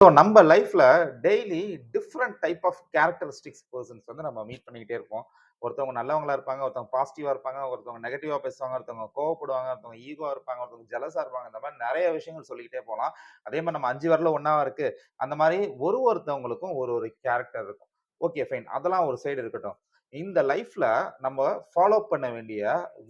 So நம்ம லைஃப்ல daily different type of characteristics persons வந்து நம்ம மீட் பண்ணிக்கிட்டே இருப்போம். ஒருத்தவங்க நல்லவங்களா இருப்பாங்க ஒருத்தவங்க பாசிட்டிவா இருப்பாங்க ஒருத்தவங்க நெகட்டிவா பேசுவாங்க ஒருத்தவங்க கோவப்படுவாங்க ஒருத்தவங்க ஈகோவா இருப்பாங்க ஒருத்தவங்க ஜலசா இருப்பாங்க. இந்த மாதிரி நிறைய விஷயங்கள் சொல்லிக்கிட்டே போகலாம். அதே மாதிரி நம்ம அஞ்சு வரல ஒன்னாவா இருக்கு. அந்த மாதிரி ஒரு ஒருத்தவங்களுக்கும் ஒரு ஒரு கேரக்டர் இருக்கும். ஓகே ஃபைன் அதெல்லாம் ஒரு சைடு இருக்கட்டும். இந்த லைஃப்ல நம்ம ஃபாலோ பண்ண வேண்டிய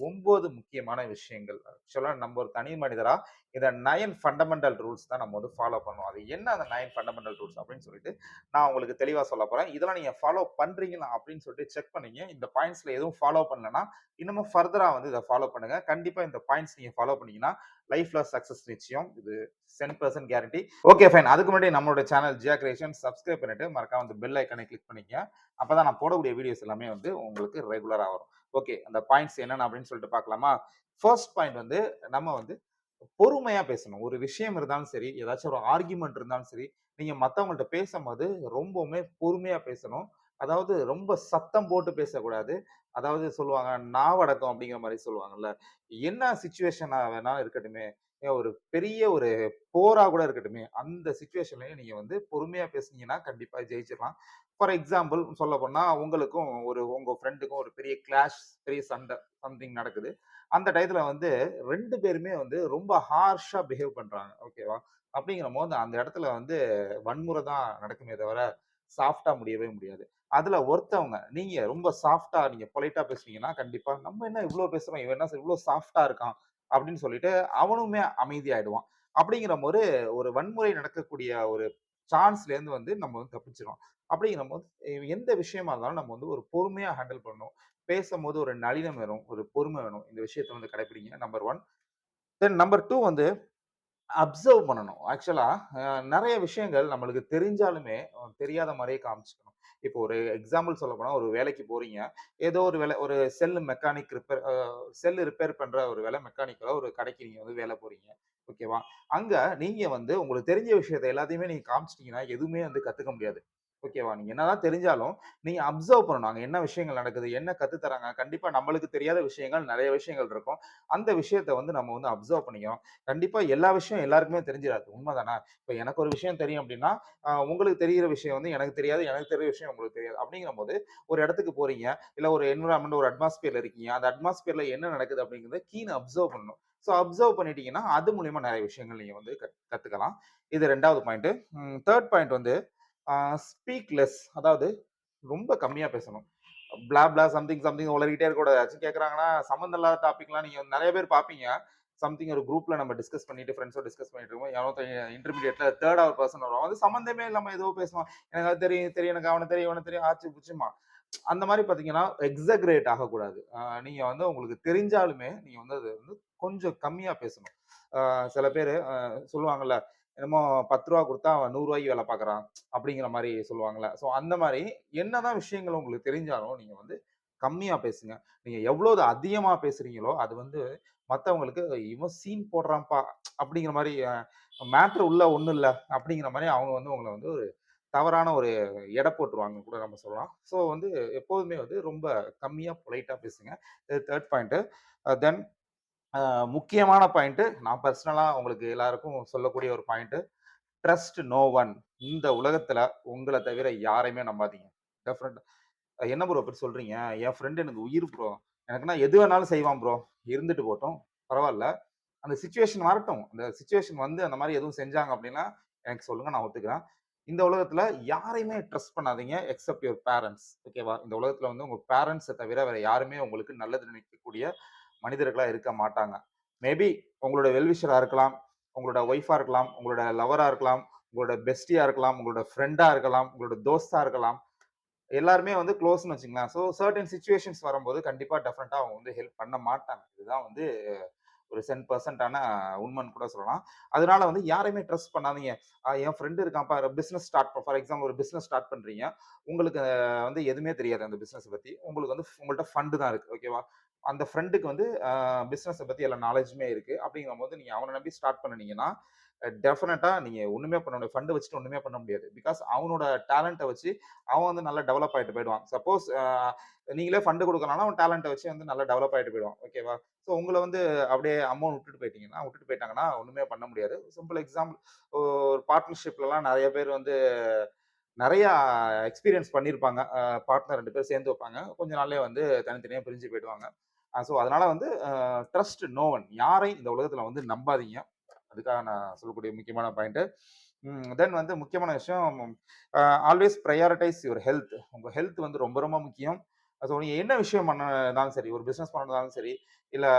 ஒன்பது முக்கியமான விஷயங்கள். ஆக்சுவலாக நம்ம ஒரு தனி மனிதரா இந்த நயன் ஃபண்டமெண்டல் ரூல்ஸ் தான் நம்ம வந்து ஃபாலோ பண்ணுவோம் அது என்ன அந்த நயன் ஃபண்டமெண்டல் ரூல்ஸ் அப்படின்னு சொல்லிட்டு நான் உங்களுக்கு தெளிவாக சொல்ல போறேன். இதெல்லாம் நீங்க ஃபாலோ பண்றீங்களா அப்படின்னு சொல்லிட்டு செக் பண்ணீங்க. இந்த பாயிண்ட்ஸ்ல எதுவும் ஃபாலோ பண்ணலன்னா இன்னமும் ஃபர்தரா வந்து இதை ஃபாலோ பண்ணுங்க. கண்டிப்பா இந்த பாயிண்ட்ஸ் நீங்க ஃபாலோ பண்ணீங்கன்னா லைஃப்ல சக்சஸ் நிச்சயம். இது ten percent guarantee okay fine அதுக்கு முன்னாடி நம்மளோட சேனல் ஜியா கிரியேஷன் சப்ஸ்கிரைப் பண்ணிட்டு மறக்காம அந்த பெல் ஐக்கனை கிளிக் பண்ணிக்க அப்பதான் நான் போடக்கூடிய வீடியோஸ் எல்லாமே வந்து உங்களுக்கு ரெகுலராக வரும். ஓகே அந்த பாயிண்ட்ஸ் என்னென்ன அப்படின்னு சொல்லிட்டு பார்க்கலாமா? ஃபர்ஸ்ட் பாயிண்ட் வந்து நம்ம வந்து பொறுமையா பேசணும். ஒரு விஷயம் இருந்தாலும் சரி ஏதாச்சும் ஒரு ஆர்கியூமெண்ட் இருந்தாலும் சரி நீங்க மற்றவங்கள்ட்ட பேசும்போது ரொம்பவுமே பொறுமையா பேசணும். அதாவது ரொம்ப சத்தம் போட்டு பேசக்கூடாது. அதாவது சொல்லுவாங்க நாவடக்கம் அப்படிங்கிற மாதிரி சொல்லுவாங்கல்ல. என்ன சுச்சுவேஷனாக வேணாலும் இருக்கட்டுமே ஒரு பெரிய ஒரு போரா கூட இருக்கட்டுமே அந்த சுச்சுவேஷன்லயும் நீங்க வந்து பொறுமையா பேசுனீங்கன்னா கண்டிப்பா ஜெயிச்சிடலாம் ஃபார் எக்ஸாம்பிள் சொல்ல போனா உங்களுக்கும் ஒரு உங்க ஃப்ரெண்டுக்கும் ஒரு பெரிய கிளாஷ் பெரிய சண்டை சம்திங் நடக்குது. அந்த டயத்துல வந்து ரெண்டு பேருமே வந்து ரொம்ப ஹார்ஷா பிஹேவ் பண்றாங்க. ஓகேவா அப்படிங்கிற போது அந்த இடத்துல வந்து வன்முறை தான் நடக்குமே தவிர சாஃப்டா முடியவே முடியாது. அதுல ஒருத்தவங்க நீங்க ரொம்ப சாஃப்டா நீங்க பொலைட்டா பேசுனீங்கன்னா கண்டிப்பா நம்ம என்ன இவ்வளவு பேசுறோம் இவன் என்ன இவ்வளவு சாஃப்டா இருக்கான் அப்படின்னு சொல்லிட்டு அவனுமே அமைதியாயிடுவான். அப்படிங்கிற ஒரு ஒரு வன்முறை நடக்கக்கூடிய ஒரு சான்ஸ்ல இருந்து வந்து நம்ம வந்து தப்பிச்சிடும் அப்படிங்கிற போது எந்த விஷயமா இருந்தாலும் நம்ம வந்து ஒரு பொறுமையா ஹேண்டில் பண்ணணும். பேசும்போது ஒரு நளினம் வேணும் ஒரு பொறுமை வேணும். இந்த விஷயத்த வந்து கடைபிடிங்க number one then number two வந்து அப்சர்வ் பண்ணணும். ஆக்சுவலாக நிறைய விஷயங்கள் நம்மளுக்கு தெரிஞ்சாலுமே தெரியாத மாதிரியே காமிச்சுக்கணும். இப்போ ஒரு எக்ஸாம்பிள் சொல்ல போனால் ஒரு வேலைக்கு போறீங்க. ஏதோ ஒரு வேலை ஒரு cell mechanic repair cell repair பண்ற ஒரு வேலை மெக்கானிக்கலோ ஒரு கடைக்கு நீங்க வந்து வேலை போறீங்க. ஓகேவா? அங்க நீங்க வந்து உங்களுக்கு தெரிஞ்ச விஷயத்த எல்லாத்தையுமே நீங்க காமிச்சிட்டீங்கன்னா எதுவுமே வந்து கத்துக்க முடியாது. ஓகேவா? நீங்க என்னதான் தெரிஞ்சாலும் நீங்க அப்சர்வ் பண்ணணும். அங்க என்ன விஷயங்கள் நடக்குது என்ன கத்து தராங்க. கண்டிப்பா நம்மளுக்கு தெரியாத விஷயங்கள் நிறைய விஷயங்கள் இருக்கும். அந்த விஷயத்த வந்து நம்ம வந்து அப்சர்வ் பண்ணிக்கணும். கண்டிப்பா எல்லா விஷயம் எல்லாருக்குமே தெரிஞ்சிடாது உண்மைதானா? இப்போ எனக்கு ஒரு விஷயம் தெரியும் அப்படின்னா உங்களுக்கு தெரியிற விஷயம் வந்து எனக்கு தெரியாது எனக்கு தெரிய விஷயம் உங்களுக்கு தெரியாது. அப்படிங்கிற போது ஒரு இடத்துக்கு போறீங்க இல்ல ஒரு என்விரான்மெண்ட் ஒரு அட்மாஸ்பியர்ல இருக்கீங்க. அந்த அட்மாஸ்பியர்ல என்ன நடக்குது அப்படிங்கறத கீன் அப்சர்வ் பண்ணணும். ஸோ அப்சர்வ் பண்ணிட்டீங்கன்னா அது மூலியமா நிறைய விஷயங்கள் நீங்க வந்து கத்- கத்துக்கலாம். இது ரெண்டாவது பாயிண்ட் தேர்ட் பாயிண்ட் வந்து ஸ்பீக்லெஸ் அதாவது ரொம்ப கம்மியாக பேசணும். பிளா பிளா சம்திங் சம்திங் உளறிக்கிட்டே இருக்கக்கூடாது ஏதாச்சும் கேட்குறாங்கன்னா சம்மந்தம் இல்லாத டாப்பிக்லாம் நீங்கள் நிறைய பேர் பார்ப்பீங்க சம்திங் ஒரு குரூப்பில் நம்ம டிஸ்கஸ் பண்ணிட்டு ஃப்ரெண்ட்ஸோட டிஸ்கஸ் பண்ணிட்டு இருக்கோம் யாரோ இன்டர்மீடியட்டில் தேர்ட் அவர் பர்சன் வரும் வந்து சம்மந்தமே இல்லாமல் ஏதோ பேசுவான். எனக்கு அது தெரியும் தெரியும் எனக்கு அவனை தெரியும் இவனை தெரியும் ஆச்சு புச்சுமா அந்த மாதிரி பார்த்தீங்கன்னா எக்ஸக்ரேட் ஆகக்கூடாது. நீங்கள் வந்து உங்களுக்கு தெரிஞ்சாலுமே நீங்கள் வந்து அது வந்து கொஞ்சம் கம்மியாக பேசணும். சில பேர் சொல்லுவாங்கல்ல என்னமோ பத்து ரூபா கொடுத்தா அவன் நூறுரூவாய்க்கு வேலை பார்க்குறான் அப்படிங்கிற மாதிரி சொல்லுவாங்கல்ல. ஸோ அந்த மாதிரி என்னதான் விஷயங்கள் உங்களுக்கு தெரிஞ்சாலும் நீங்கள் வந்து கம்மியாக பேசுங்க. நீங்கள் எவ்வளோ அதிகமாக பேசுறீங்களோ அது வந்து மற்றவங்களுக்கு இவன் சீன் போடுறான்ப்பா அப்படிங்கிற மாதிரி மேட்ரு உள்ள ஒன்றும் இல்லை அப்படிங்கிற மாதிரி அவங்க வந்து உங்களை வந்து ஒரு தவறான ஒரு எடை போட்டுருவாங்க கூட நம்ம சொல்லலாம். ஸோ வந்து எப்போதுமே வந்து ரொம்ப கம்மியாக பொலைட்டாக பேசுங்க. தேர்ட் பாயிண்ட்டு தென் முக்கியமான பாயிண்ட்டு நான் பர்சனலாக உங்களுக்கு எல்லாருக்கும் சொல்லக்கூடிய ஒரு பாயிண்ட்டு ட்ரஸ்ட் நோ ஒன் இந்த உலகத்தில் உங்களை தவிர யாரையுமே நம்பாதீங்க. டெஃபினட் என்ன ப்ரோ அப்படி சொல்கிறீங்க என் ஃப்ரெண்டு எனக்கு உயிர் ப்ரோ எனக்குன்னா எது வேணாலும் செய்வான் ப்ரோ இருந்துட்டு போட்டோம் பரவாயில்ல. அந்த சுச்சுவேஷன் வரட்டும். அந்த சுச்சுவேஷன் வந்து அந்த மாதிரி எதுவும் செஞ்சாங்க அப்படின்னா எனக்கு சொல்லுங்கள் நான் ஒத்துக்கிறேன். இந்த உலகத்துல யாரையுமே ட்ரஸ்ட் பண்ணாதீங்க எக்ஸப்ட் யுவர் பேரண்ட்ஸ் ஓகேவா இந்த உலகத்துல வந்து உங்க பேரண்ட்ஸை தவிர வேற யாருமே உங்களுக்கு நல்லது நினைக்கக்கூடிய மனிதர்களாக இருக்க மாட்டாங்க. மேபி உங்களோட வெல்விஷராக இருக்கலாம் உங்களோட ஒய்ஃபாக இருக்கலாம் உங்களோட லவராக இருக்கலாம் உங்களோட பெஸ்டியாக இருக்கலாம் உங்களோட ஃப்ரெண்டாக இருக்கலாம் உங்களோட தோஸ்தாக இருக்கலாம். எல்லாருமே வந்து க்ளோஸ்னு வச்சுக்கலாம் ஸோ சர்டன் சுச்சுவேஷன்ஸ் வரும்போது கண்டிப்பாக டெஃபினட்டாக அவங்க வந்து ஹெல்ப் பண்ண மாட்டாங்க. இதுதான் வந்து ஒரு சென் பர்சன்டான உண்மைன்னு கூட சொல்லலாம். அதனால வந்து யாரையுமே ட்ரஸ்ட் பண்ணாதீங்க. என் ஃப்ரெண்டு இருக்கான்ப்பா பிஸ்னஸ் ஸ்டார்ட் ஃபார் எக்ஸாம்பிள் ஒரு பிஸ்னஸ் ஸ்டார்ட் பண்ணுறீங்க உங்களுக்கு வந்து எதுவுமே தெரியாது அந்த பிஸ்னஸ் பற்றி உங்களுக்கு வந்து உங்கள்கிட்ட ஃபண்டு தான் இருக்குது ஓகேவா அந்த ஃப்ரெண்டுக்கு வந்து பிஸ்னஸை பற்றி எல்லா நாலேஜுமே இருக்குது அப்படிங்கிற போது நீங்கள் அவனை நம்பி ஸ்டார்ட் பண்ணினீங்கன்னா டெஃபினட்டாக நீங்கள் ஒன்றுமே பண்ண முடியாது. ஃபண்டு வச்சுட்டு ஒன்றுமே பண்ண முடியாது. பிகாஸ் அவனோட டேலண்ட்டை வச்சு அவன் வந்து நல்லா டெவலப் ஆகிட்டு போயிடுவான். சப்போஸ் நீங்களே ஃபண்டு குடுக்கலனாலும் அவன் டேலண்ட்டை வச்சு வந்து நல்லா டெவலப் ஆகிட்டு போயிடுவான். ஓகேவா? ஸோ உங்களை வந்து அப்படியே அமௌண்ட் விட்டுட்டு போயிட்டீங்கன்னா விட்டுட்டு போயிட்டாங்கன்னா ஒன்றுமே பண்ண முடியாது. சிம்பிள் எக்ஸாம்பிள் ஒரு பார்ட்னர்ஷிப்லலாம் நிறைய பேர் வந்து நிறையா எக்ஸ்பீரியன்ஸ் பண்ணியிருப்பாங்க. பார்ட்னர் ரெண்டு பேர் சேர்ந்து வைப்பாங்க. கொஞ்ச நாள்லேயே வந்து தனித்தனியாக பிரிஞ்சு போயிடுவாங்க. ஸோ அதனால வந்து ட்ரஸ்ட் நோவன் யாரை யாரையும் இந்த உலகத்தில் வந்து நம்பாதீங்க. அதுக்காக நான் சொல்லக்கூடிய முக்கியமான பாயிண்ட்டு. தென் வந்து முக்கியமான விஷயம் ஆல்வேஸ் ப்ரையாரிட்டைஸ் யுவர் ஹெல்த். உங்கள் ஹெல்த் வந்து ரொம்ப ரொம்ப முக்கியம். ஸோ நீங்கள் என்ன விஷயம் பண்ணனாலும் சரி, ஒரு பிஸ்னஸ் பண்ணதாலும் சரி, இல்லை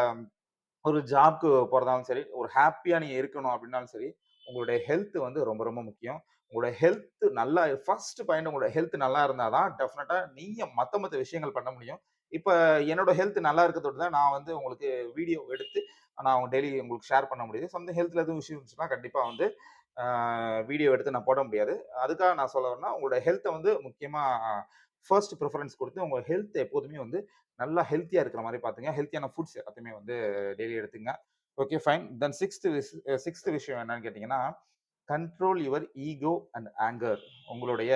ஒரு ஜாப்க்கு போகிறதாலும் சரி, ஒரு ஹாப்பியாக நீங்கள் இருக்கணும் அப்படின்னாலும் சரி, உங்களுடைய ஹெல்த் வந்து ரொம்ப ரொம்ப முக்கியம். உங்களோட ஹெல்த் நல்லா ஃபர்ஸ்ட் பாயிண்ட் உங்களோட ஹெல்த் நல்லா இருந்தால் தான் டெஃபினட்டாக நீங்கள் மற்ற மற்ற விஷயங்கள் பண்ண முடியும். இப்போ என்னோட ஹெல்த் நல்லா இருக்கிறதோட தான் நான் வந்து உங்களுக்கு வீடியோ எடுத்து நான் டெய்லி உங்களுக்கு ஷேர் பண்ண முடியுது. சொந்த ஹெல்த்தில் எதுவும் இஷ்யூ இருந்துச்சுன்னா கண்டிப்பாக வந்து வீடியோ எடுத்து நான் போட முடியாது. அதுக்காக நான் சொல்ல வரேன்னா, உங்களோட ஹெல்த்தை வந்து முக்கியமாக ஃபர்ஸ்ட் ப்ரிஃபரன்ஸ் கொடுத்து உங்கள் ஹெல்த் எப்போதுமே வந்து நல்லா ஹெல்த்தியாக இருக்கிற மாதிரி பார்த்துங்க ஹெல்த்தியான ஃபுட்ஸ் எல்லாத்தையுமே வந்து டெய்லி எடுத்துங்க. Okay fine. தென் சிக்ஸ்த் விஷ் 6த் விஷயம் என்னன்னு கேட்டிங்கன்னா control your ego and anger. உங்களுடைய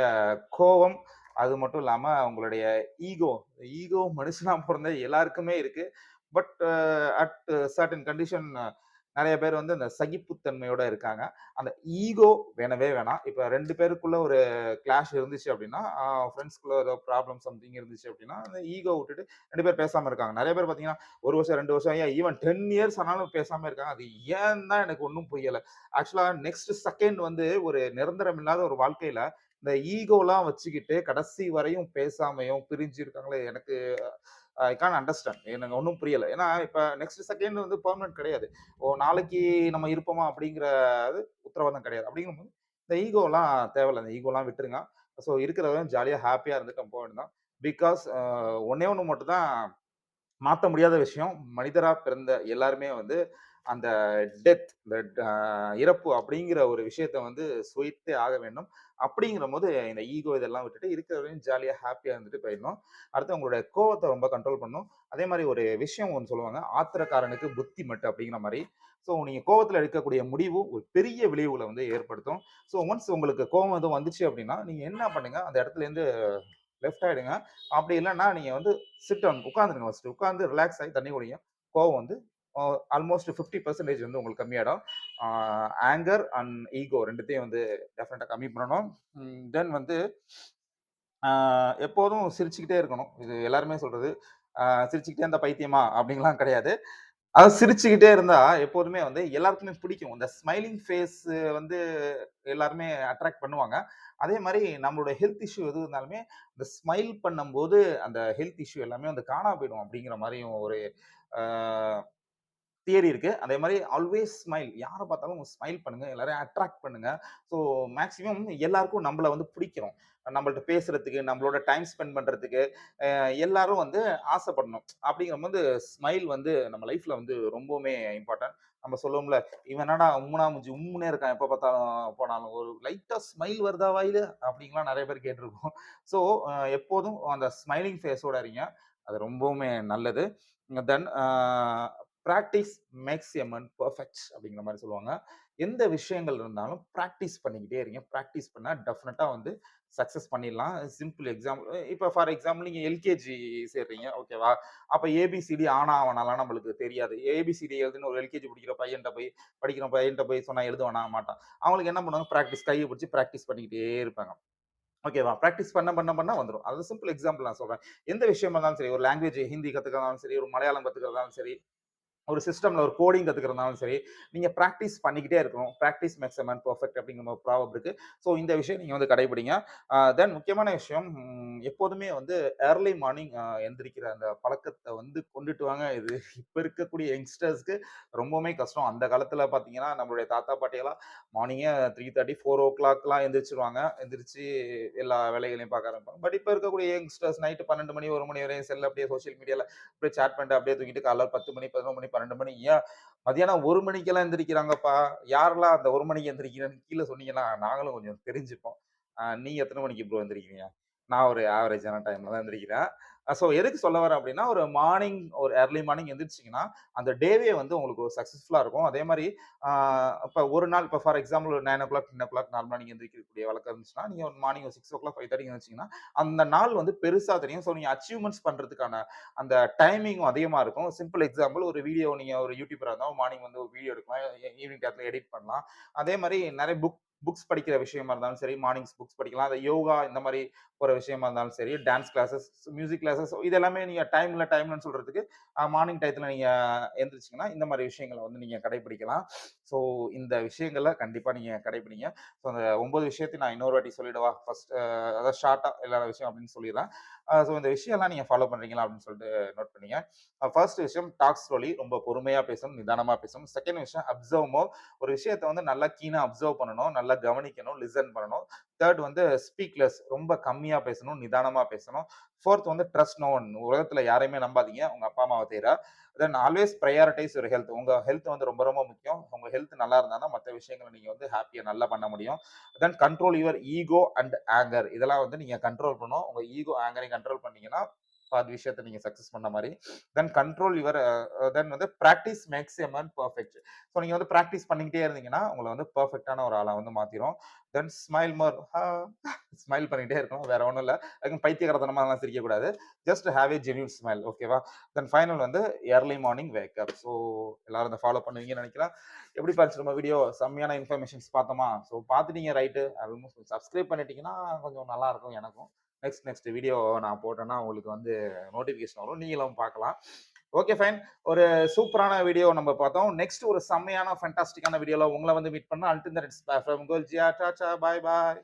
கோவம், அது மட்டும் இல்லாம அவங்களுடைய ஈகோ. ஈகோ மனுஷனா பிறந்த எல்லாருக்குமே இருக்கு. பட் அட் சர்டன் கண்டிஷன் நிறைய பேர் வந்து அந்த சகிப்புத்தன்மையோட இருக்காங்க. அந்த ஈகோ வேணவே வேணாம். இப்போ ரெண்டு பேருக்குள்ள ஒரு கிளாஷ் இருந்துச்சு அப்படின்னா, அ ஏதோ ப்ராப்ளம் சம்திங் இருந்துச்சு அப்படின்னா, அந்த ஈகோ விட்டுட்டு ரெண்டு பேர் பேசாமல் இருக்காங்க. நிறைய பேர் பார்த்தீங்கன்னா ஒரு வருஷம், ரெண்டு வருஷம் ஏன் ஈவன் 10 இயர்ஸ் ஆனாலும் பேசாமல் இருக்காங்க. அது ஏன் தான் எனக்கு ஒன்றும் புரியலை ஆக்சுவலாக நெக்ஸ்ட் செகண்ட் வந்து ஒரு நிரந்தரம் இல்லாத ஒரு வாழ்க்கையில, இந்த ஈகோலாம் வச்சுக்கிட்டு கடைசி வரையும் பேசாமையும் பிரிஞ்சு இருக்காங்களே எனக்கு ஐ கான் அண்டர்ஸ்டாண்ட். எனக்கு ஒன்றும் புரியல. ஏன்னா இப்போ நெக்ஸ்ட் செகண்ட் வந்து பெர்மனன்ட் கிடையாது. ஓ நாளைக்கு நம்ம இருப்போமா அப்படிங்கிறது உத்தரவாதம் கிடையாது. அப்படிங்கும்போது இந்த ஈகோலாம் தேவையில்ல. இந்த ஈகோலாம் விட்டுருங்க. ஸோ இருக்கிறவங்க ஜாலியாக ஹாப்பியாக இருந்துட்டு போ தான். பிகாஸ் ஒன்னே ஒன்று மட்டும் தான் மாற்ற முடியாத விஷயம். மனிதராக பிறந்த எல்லாருமே வந்து அந்த டெத் இந்த இறப்பு அப்படிங்கிற ஒரு விஷயத்த வந்து சுவைத்தே ஆக வேண்டும். அப்படிங்கிறபோது இந்த ஈகோ இதெல்லாம் விட்டுட்டு இருக்கிறவரையும் ஜாலியாக ஹாப்பியாக இருந்துட்டு போயிடணும். அடுத்து உங்களுடைய கோவத்தை ரொம்ப கண்ட்ரோல் பண்ணும் அதே மாதிரி ஒரு விஷயம் ஒன்று சொல்லுவாங்க. "ஆத்திரக்காரனுக்கு புத்தி மட்டு" அப்படிங்கிற மாதிரி ஸோ நீங்கள் கோவத்தில் எடுக்கக்கூடிய முடிவு ஒரு பெரிய விளைவுகளை வந்து ஏற்படுத்தும். ஸோ ஒன்ஸ் உங்களுக்கு கோவம் எதுவும் வந்துச்சு அப்படின்னா, நீங்கள் என்ன பண்ணுங்கள் அந்த இடத்துலேருந்து லெஃப்ட் ஆகிடுங்க அப்படி இல்லைன்னா நீங்கள் வந்து சிட் டவுன் உட்காந்துருங்க ஃபஸ்ட்டு உட்காந்து ரிலாக்ஸ் ஆகி தண்ணி குடிங்க. கோவம் வந்து ஆல்மோஸ்ட் 50% வந்து உங்களுக்கு கம்மியாயிடும். ஆங்கர் அண்ட் ஈகோ ரெண்டுத்தையும் வந்து டெஃபினட்டாக கம்மி பண்ணணும். தென் வந்து எப்போதும் சிரிச்சுக்கிட்டே இருக்கணும். இது எல்லாருமே சொல்கிறது "சிரிச்சுக்கிட்டே இருந்தால் பைத்தியமா?" அப்படிங்கலாம் கிடையாது. அதாவது சிரிச்சுக்கிட்டே இருந்தால் எப்போதுமே வந்து எல்லாருக்குமே பிடிக்கும். இந்த ஸ்மைலிங் ஃபேஸ் வந்து எல்லாருமே அட்ராக்ட் பண்ணுவாங்க. அதே மாதிரி நம்மளோட ஹெல்த் இஷ்யூ எது இருந்தாலுமே, இந்த ஸ்மைல் பண்ணும்போது அந்த ஹெல்த் இஷ்யூ எல்லாமே வந்து காணா போயிடும் அப்படிங்கிற மாதிரியும் ஒரு தியரி இருக்கு. அதே மாதிரி ஆல்வேஸ் ஸ்மைல். யாரை பார்த்தாலும் ஸ்மைல் பண்ணுங்க. எல்லாரையும் அட்ராக்ட் பண்ணுங்க. ஸோ மேக்ஸிமம் எல்லாருக்கும் நம்மள வந்து பிடிக்கிறோம் நம்மள்ட்ட பேசுறதுக்கு, நம்மளோட டைம் ஸ்பெண்ட் பண்றதுக்கு, எல்லாரும் வந்து ஆசைப்படணும். அப்படிங்கும்போது ஸ்மைல் வந்து நம்ம லைஃப்ல வந்து ரொம்பவுமே இம்பார்ட்டன்ட். நம்ம சொல்லுவோம்ல, "இவன் என்னடா உம்முனா மூஞ்சி உம்முனே இருக்கான் எப்போ பார்த்தாலும் போனாலும். ஒரு லைட்டா ஸ்மைல் வருதா வாயில் அப்படிங்கலாம் நிறைய பேர் கேட்டிருக்கோம் ஸோ எப்போதும் அந்த ஸ்மைலிங் ஃபேஸோட இருங்க. அது ரொம்பவுமே நல்லது. Then practice makes a man perfect அப்படிங்கிற மாதிரி சொல்லுவாங்க. எந்த விஷயங்கள் இருந்தாலும் ப்ராக்டிஸ் பண்ணிக்கிட்டே இருங்க. ப்ராக்டிஸ் பண்ணால் டெஃபினட்டாக வந்து சக்ஸஸ் பண்ணிடலாம். சிம்பிள் எக்ஸாம்பிள் இப்போ ஃபார் எக்ஸாம்பிள் நீங்கள் எல்கேஜி சேர்றீங்க. ஓகேவா? அப்போ ஏபிசிடி ஆனா ஆவனாலாம் நம்மளுக்கு தெரியாது. ஏபிசிடி எழுதுன்னு ஒரு எல்கேஜி பிடிக்கிற பையன்கிட்ட போய் படிக்கிற பையன்கிட்ட போய் சொன்னால் எழுதுவானா? மாட்டான். அவங்களுக்கு என்ன பண்ணுவாங்க, ப்ராக்டிஸ் கையை பிடிச்சி ப்ராக்டிஸ் பண்ணிக்கிட்டே இருப்பாங்க. ஓகேவா? ப்ராக்டிஸ் பண்ண பண்ண பண்ண வந்துடும் அது சிம்பிள் எக்ஸாம்பிள் நான் சொல்கிறேன் எந்த விஷயமா இருந்தாலும் சரி, ஒரு லாங்குவேஜ் ஹிந்தி கற்றுக்கிறதாலும் சரி, ஒரு மலையாளம் கற்றுக்கிறதாலும் சரி, ஒரு சிஸ்டம்ல ஒரு கோடிங் கத்துக்கிறதுனாலும் சரி, நீங்க ப்ராக்டிஸ் பண்ணிக்கிட்டே இருக்கணும். Practice makes a man perfect அப்படிங்கிற ஒரு ப்ராப்ளம் இருக்கு. ஸோ இந்த விஷயம் நீங்க வந்து கடைபிடிங்க. தென் முக்கியமான விஷயம் எப்போதுமே வந்து ஏர்லி மார்னிங் எந்திரிக்கிற அந்த பழக்கத்தை வந்து கொண்டுட்டு வாங்க. இது இப்ப இருக்கக்கூடிய யங்ஸ்டர்ஸ்க்கு ரொம்பவுமே கஷ்டம். அந்த காலத்துல பார்த்தீங்கன்னா, நம்மளுடைய தாத்தா, பாட்டியெல்லாம் மார்னிங்கே 3:30, 4:00லாம் எந்திரிச்சுருவாங்க. எந்திரிச்சு எல்லா வேலைகளையும் பார்க்க ஆரம்பிப்பாங்க. பட் இப்ப இருக்கக்கூடிய யங்ஸ்டர்ஸ் நைட் 12 மணி, ஒரு மணி வரையும் செல்ல அப்படியே சோசியல் மீடியால அப்படியே சேட் பண்ணிட்டு அப்படியே தூக்கிட்டு காலையில் பத்து மணி, 11 மணி, 12 மணி ஏன் மதியானம் ஒரு மணிக்கெல்லாம் எந்திரிக்கிறாங்கப்பா. யாரெல்லாம் அந்த ஒரு மணிக்கு எந்திரிக்கிறேன்னு கீழ சொன்னீங்கன்னா, நாங்களும் கொஞ்சம் தெரிஞ்சுப்போம். அ நீங்க எத்தனை மணிக்கு ப்ரோ எந்திரிக்கிறீங்க? நான் ஒரு ஆவரேஜான டைம்ல தான் எந்திரிக்கிறேன். ஸோ எதுக்கு சொல்ல வரேன் அப்படின்னா ஒரு மார்னிங் ஒரு ஏர்லி மார்னிங் எழுந்திரிச்சிங்கன்னா அந்த டேவே வந்து உங்களுக்கு ஒரு இருக்கும். அதே மாதிரி இப்போ ஒரு நாள் இப்போ ஃபார் எக்ஸாம்பிள் ஒரு 9:00 10:00 நார்மலா நீங்க எந்திரிக்கக்கூடிய வழக்கம் இருந்துச்சுன்னா, நீங்கள் ஒரு மார்னிங் ஒரு 6:00 5:30 எந்திரிச்சீங்கன்னா, அந்த நாள் வந்து பெருசாக தெரியும். ஸோ நீங்கள் அச்சீவ்மெண்ட்ஸ் பண்ணுறதுக்கான அந்த டைமிங்கும் அதிகமாக இருக்கும். சிம்பிள் எக்ஸாம்பிள் ஒரு வீடியோ நீங்கள் ஒரு யூடியூபராக இருந்தால் மார்னிங் வந்து ஒரு வீடியோ எடுக்கலாம். ஈவினிங் டைத்தில் எடிட் பண்ணலாம். அதே மாதிரி நிறைய புக் புக்ஸ் படிக்கிற விஷயமா இருந்தாலும் சரி, மார்னிங்ஸ் புக்ஸ் படிக்கலாம். அது யோகா இந்த மாதிரி போகிற விஷயமா இருந்தாலும் சரி, டான்ஸ் கிளாஸஸ், மியூசிக் கிளாஸஸ் இது எல்லாமே நீங்கள் டைம் இல்ல சொல்கிறதுக்கு மார்னிங் டயத்துல நீங்கள் எழுந்திரிச்சிங்கன்னா இந்த மாதிரி விஷயங்கள வந்து நீங்கள் கடைபிடிக்கலாம். ஸோ இந்த விஷயங்கள கண்டிப்பாக நீங்கள் கடைபிடிங்க. ஸோ அந்த 9 விஷயத்தையும் நான் இன்னொரு வாட்டி சொல்லிவிடுவா ஃபர்ஸ்ட் அதாவது ஷார்ட்டாக எல்லா விஷயம் அப்படின்னு சொல்லிடுறேன் ஸோ இந்த விஷயம்லாம் நீங்கள் ஃபாலோ பண்ணுறீங்களா அப்படின்னு சொல்லிட்டு நோட் பண்ணீங்க ஃபர்ஸ்ட் விஷயம் டாக் ஸ்லோலி ரொம்ப பொறுமையாக பேசணும், நிதானமாக பேசணும். செகண்ட் விஷயம் அப்சர்வ் மோர் ஒரு விஷயத்த வந்து நல்லா கீனாக அப்சர்வ் பண்ணணும், நல்லா கவனிக்கணும், லிசன் பண்ணணும். தேர்ட் வந்து ஸ்பீக்லெஸ் ரொம்ப கம்மியா பேசணும், நிதானமா பேசணும். ஃபோர்த் வந்து ட்ரஸ்ட் நோ ஒன் உலகத்துல யாரையுமே நம்பாதீங்க. உங்க அப்பா, அம்மாவை தவிர. தென் ஆல்வேஸ் ப்ரையாரிட்டைஸ் ஒரு ஹெல்த். உங்க ஹெல்த் வந்து ரொம்ப ரொம்ப முக்கியம். உங்க ஹெல்த் நல்லா இருந்தால் தான் மற்ற விஷயங்கள நீங்க வந்து ஹாப்பியாக நல்லா பண்ண முடியும். Then control your ego and anger இதெல்லாம் வந்து நீங்க கண்ட்ரோல் பண்ணணும். உங்க ஈகோ, ஆங்கரையும் கண்ட்ரோல் பண்ணீங்கன்னா, பாதி விஷயத்த நீங்க சக்சஸ் பண்ண மாதிரி தென் கண்ட்ரோல் யுவர் தென் வந்து practice makes a man perfect so நீங்க வந்து ப்ராக்டிஸ் பண்ணிக்கிட்டே இருந்தீங்கன்னா, உங்களை வந்து பர்ஃபெக்டான ஒரு ஆளா வந்து மாத்திரும். தென் ஸ்மைல் மோர் ஸ்மைல் பண்ணிட்டே இருக்கணும். வேற ஒன்றும் இல்லை அதுவும் பைத்தியக்காரத்தனமாலாம் சிரிக்கக்கூடாது. Just have a genuine smile ஓகேவா? தென் ஃபைனல் வந்து early morning wake up so எல்லாரும் இத ஃபாலோ பண்ணுவீங்கன்னு நினைக்கிறேன் எப்படி பார்த்து நம்ம வீடியோ? செம்மையான இன்ஃபர்மேஷன்ஸ் பார்த்தோமா? ஸோ பார்த்துட்டீங்க ரைட்டு. ஆல்மோஸ்ட் சப்ஸ்கிரைப் பண்ணிட்டீங்கன்னா, கொஞ்சம் நல்லா இருக்கும் எனக்கும். நெக்ஸ்ட் நெக்ஸ்ட் வீடியோ நான் போட்டேன்னா, உங்களுக்கு வந்து நோட்டிஃபிகேஷன் வரும். நீங்களும் பார்க்கலாம். Okay fine. ஒரு சூப்பரான வீடியோ நம்ம பார்த்தோம். நெக்ஸ்ட் ஒரு செம்மையான ஃபேன்டாஸ்டிக்கான வீடியோவில் உங்களை வந்து மீட் பண்ணால் until then it's bye from கோல்ஜியா. Tata. Bye bye.